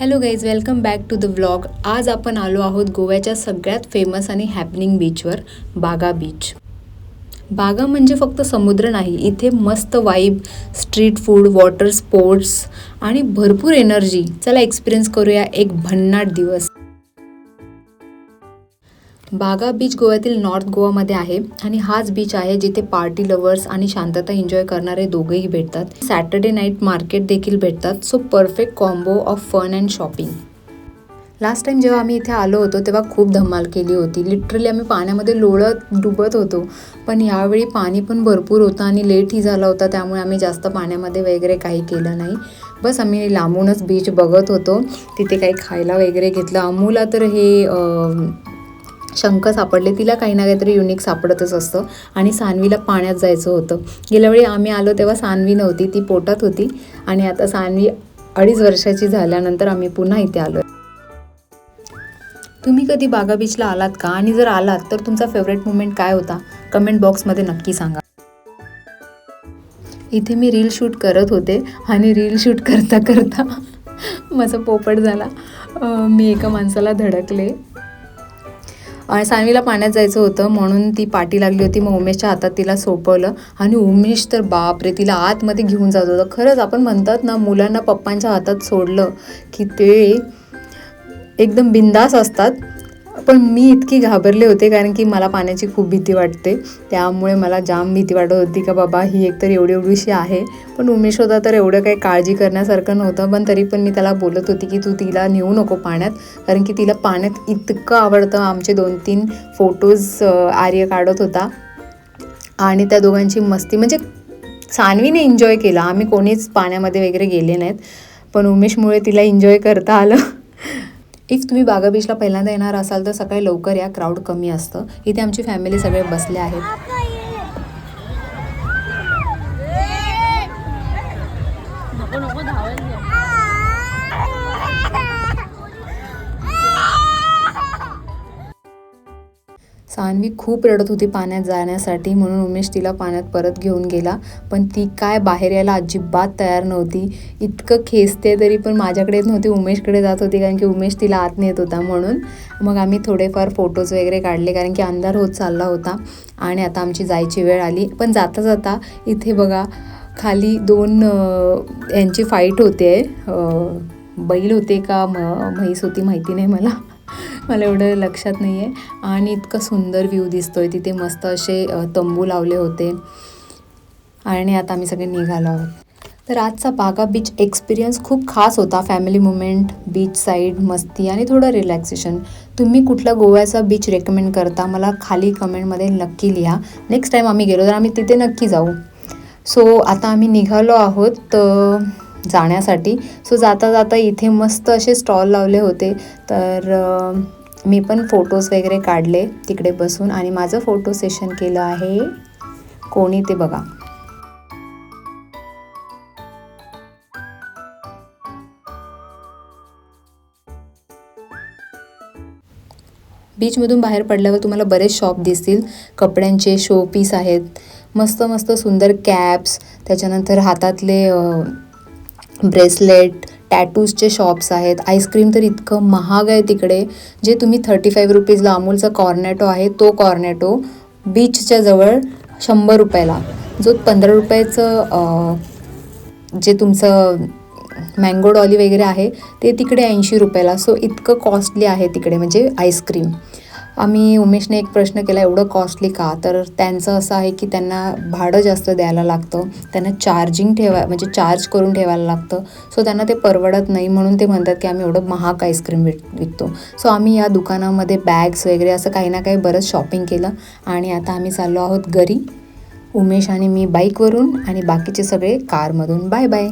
Hello guys welcome back to the vlog आज आपण आलो आहोत गोव्याच्या सगळ्यात फेमस आणि हॅपनिंग बीचवर बागा बीच बागा म्हणजे फक्त समुद्र नाही इथे मस्त vibe street food water sports आणि भरपूर एनर्जी चला एक्सपिरियन्स करूया एक भन्नाट दिवस. बागा बीच गोव्यातील नॉर्थ गोवामध्ये आहे आणि हाच बीच आहे जिथे पार्टी लवर्स आणि शांतता एन्जॉय करणारे दोघेही भेटतात. सॅटर्डे नाईट मार्केट देखील भेटतात. So perfect combo of fun and shopping. Last time जेव्हा आम्ही इथे आलो होतो तेव्हा खूप धमाल केली होती. लिटरली आम्ही पाण्यामध्ये लोळत डुबत होतो. पण यावेळी पाणी पण भरपूर होतं आणि लेटही झाला होता त्यामुळे आम्ही जास्त पाण्यामध्ये वगैरे काही केलं नाही. बस आम्ही लांबूनच बीच बघत होतो. तिथे काही खायला वगैरे घेतलं. अमूला तर हे शंख सापडले तिला काही ना काहीतरी युनिक सापडतच असतं. आणि सानवीला पाण्यात जायचं होतं. गेल्यावेळी आम्ही आलो तेव्हा सानवी नव्हती ती पोटात होती. आणि आता सानवी अडीच वर्षाची झाल्यानंतर आम्ही पुन्हा इथे आलो तुम्ही कधी बागा बीचला आलात का? आणि जर आलात तर तुमचा फेवरेट मुमेंट काय होता? कमेंट बॉक्समध्ये नक्की सांगा. इथे मी रील शूट करत होते आणि रील शूट करता करता माझा पोपट झाला. मी एका माणसाला धडकले. आणि सानवीला पाण्यात जायचं होतं म्हणून ती पाठी लागली होती. मग उमेशच्या हातात तिला सोपवलं. आणि उमेश तर बापरे तिला आतमध्ये घेऊन जात होतं. खरंच आपण म्हणतात ना मुलांना पप्पांच्या हातात सोडलं की ते एकदम बिंदास असतात. पण मी इतकी घाबरले होते कारण की मला पाण्याची खूप भीती वाटते. त्यामुळे मला जाम भीती वाटत होती का बाबा ही एकतर एवढी एवढीशी आहे. पण उमेश होता तर एवढं काही काळजी करण्यासारखं नव्हतं पण तरी पण मी त्याला बोलत होती की तू तिला नेऊ नको पाण्यात कारण की तिला पाण्यात इतकं आवडतं. आमचे दोन तीन फोटोज आर्य काढत होता. आणि त्या दोघांची मस्ती म्हणजे सानवीने एन्जॉय केला. आम्ही कोणीच पाण्यामध्ये वगैरे गेले नाहीत. पण उमेशमुळे तिला एन्जॉय करता आलं. इफ तुम्ही बागा बीचला पहिल्यांदा येणार असाल तर सकाळी लवकर या. क्राऊड कमी असतं. इथे आमची फॅमिली सगळे बसले आहेत. सान्वी खूप रडत होती पाण्यात जाण्यासाठी म्हणून उमेश तिला पाण्यात परत घेऊन गेला. पण ती काय बाहेर यायला अजिबात तयार नव्हती. इतकं खेचते तरी पण माझ्याकडे येत नव्हती उमेशकडे जात होती कारण की उमेश तिला आत नेत होता. म्हणून मग आम्ही थोडेफार फोटोज वगैरे काढले कारण की अंधार होत चालला होता आणि आता आमची जायची वेळ आली. पण जाता जाता इथे बघा खाली दोन यांची फाईट होते. बैल होते का म म्हैस होती माहिती नाही मला. मला एवढं लक्षात नाही आहे आणि इतकं सुंदर व्ह्यू दिसतोय. तिथे मस्त असे तंबू लावले होते. आणि आता आम्ही सगळे निघालो आहोत. तर आजचा बागा बीच एक्सपिरियन्स खूप खास होता. फॅमिली मुमेंट बीच साईड मस्ती आणि थोडं रिलॅक्सेशन तुम्ही कुठला गोव्याचा बीच रेकमेंड करता? मला खाली कमेंटमध्ये नक्की लिहा. नेक्स्ट टाईम आम्ही गेलो तर आम्ही तिथे नक्की जाऊ. सो आता आम्ही निघालो आहोत जाण्यासाठी. सो जाता जाता इथे मस्त असे स्टॉल लावले होते. तर मी पण फोटोज वगैरे काढले तिकडे बसून आणि माझं फोटो सेशन केलं आहे. कोणी ते बघा. बीचमधून बाहेर पडल्यावर तुम्हाला बरेच शॉप दिसतील. कपड्यांचे शो पीस आहेत. मस्त मस्त सुंदर कॅप्स त्याच्यानंतर हातातले ब्रेसलेट टॅटूजचे शॉप्स आहेत. आईस्क्रीम तर इतकं महाग आहे तिकडे. जे तुम्ही थर्टी फाईव्ह रुपीजला अमूलचा कॉर्नेटो आहे तो कॉर्नेटो बीचच्या जवळ शंभर रुपयाला. जो पंधरा रुपयाचं जे तुमचं मँगो डॉली वगैरे आहे ते तिकडे ऐंशी रुपयाला. सो इतकं कॉस्टली आहे तिकडे म्हणजे आईस्क्रीम आम्ही उमेशने एक प्रश्न केला एवढं कॉस्टली का? तर त्यांचं असं आहे की त्यांना भाडं जास्त द्यायला लागतं. त्यांना चार्जिंग ठेवा म्हणजे चार्ज करून ठेवायला लागतं. सो त्यांना ते परवडत नाही म्हणून ते म्हणतात की आम्ही एवढं महाग आईस्क्रीम विक विकतो. सो आम्ही या दुकानामध्ये बॅग्स वगैरे असं काही ना काही बरंच शॉपिंग केलं आणि आता आम्ही चाललो आहोत घरी. उमेश आणि मी बाईकवरून आणि बाकीचे सगळे कारमधून बाय बाय